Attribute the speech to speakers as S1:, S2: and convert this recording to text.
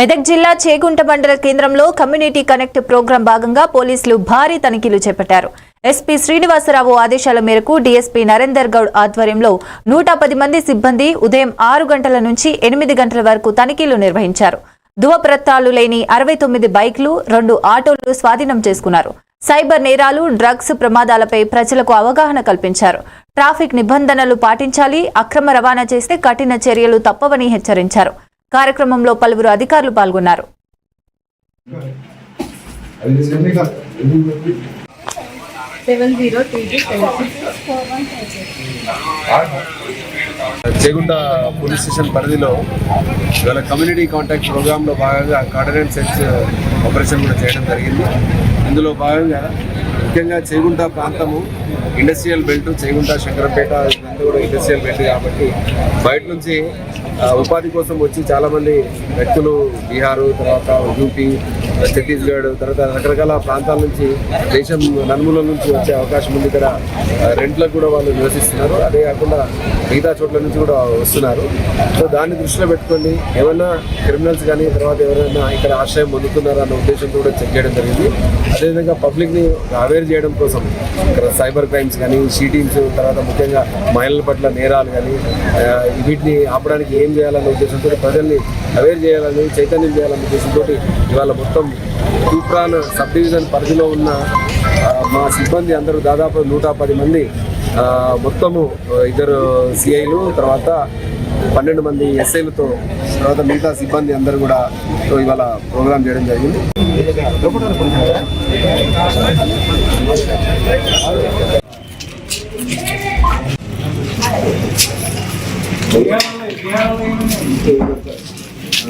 S1: మెదక్ జిల్లా చేగుంట మండల కేంద్రంలో కమ్యూనిటీ కనెక్ట్ ప్రోగ్రాం భాగంగా పోలీసులు భారీ తనిఖీలు చేపట్టారు. ఎస్పీ శ్రీనివాసరావు ఆదేశాల మేరకు డీఎస్పీ నరేందర్ గౌడ్ ఆధ్వర్యంలో నూట పది మంది సిబ్బంది ఉదయం ఆరు గంటల నుంచి ఎనిమిది గంటల వరకు తనిఖీలు నిర్వహించారు. ధువప్రత్తాలు లేని అరవై తొమ్మిది బైక్లు రెండు ఆటోలు స్వాధీనం చేసుకున్నారు. సైబర్ నేరాలు డ్రగ్స్ ప్రమాదాలపై ప్రజలకు అవగాహన కల్పించారు. ట్రాఫిక్ నిబంధనలు పాటించాలి అక్రమ రవాణా చేస్తే కఠిన చర్యలు తప్పవని హెచ్చరించారు. కార్యక్రమంలో పలువురు అధికారులు పాల్గొన్నారు.
S2: Seven zero
S3: Chegunta police station పరిధిలో ఇవాళ కమ్యూనిటీ కాంటాక్ట్ ప్రోగ్రాంలో భాగంగా కార్డనెంట్ సెర్చ్ ఆపరేషన్ కూడా చేయడం జరిగింది. ఇందులో భాగంగా ముఖ్యంగా చేగుంట ప్రాంతము ఇండస్ట్రియల్ బెల్ట్ చేగుంట శంకరపేట అంతా కూడా ఇండస్ట్రియల్ బెల్ట్ కాబట్టి బయట నుంచి ఆ, ఉపాధి కోసం వచ్చి చాలామంది వ్యక్తులు బీహారు తర్వాత యూపీ ఛత్తీస్గఢ్ తర్వాత రకరకాల ప్రాంతాల నుంచి దేశం నలుమూల నుంచి వచ్చే అవకాశం ఉంది ఇక్కడ రెంట్లకు కూడా వాళ్ళు నివసిస్తున్నారు. అదే కాకుండా మిగతా చోట్ల నుంచి కూడా వస్తున్నారు. సో దాన్ని దృష్టిలో పెట్టుకొని ఏమైనా క్రిమినల్స్ కానీ తర్వాత ఎవరైనా ఇక్కడ ఆశ్రయం పొందుతున్నారా అన్న ఉద్దేశంతో కూడా చెక్ చేయడం జరిగింది. అదేవిధంగా పబ్లిక్ని అవేర్ చేయడం కోసం ఇక్కడ సైబర్ క్రైమ్స్ కానీ షీటింగ్స్ తర్వాత ముఖ్యంగా మహిళల పట్ల నేరాలు కానీ వీటిని ఆపడానికి ఏం చేయాలన్న ఉద్దేశంతో ప్రజల్ని అవేర్ చేయాలని చైతన్యం చేయాలన్న ఉద్దేశంతో ఇవాళ మొత్తం తూప్రాన్ సబ్ డివిజన్ పరిధిలో ఉన్న మా సిబ్బంది అందరూ దాదాపు నూట పది మంది మొత్తము ఇద్దరు సిఐలు తర్వాత పన్నెండు మంది ఎస్ఐలతో తర్వాత మిగతా సిబ్బంది అందరూ కూడా ఇవాళ ప్రోగ్రామ్ చేయడం జరిగింది.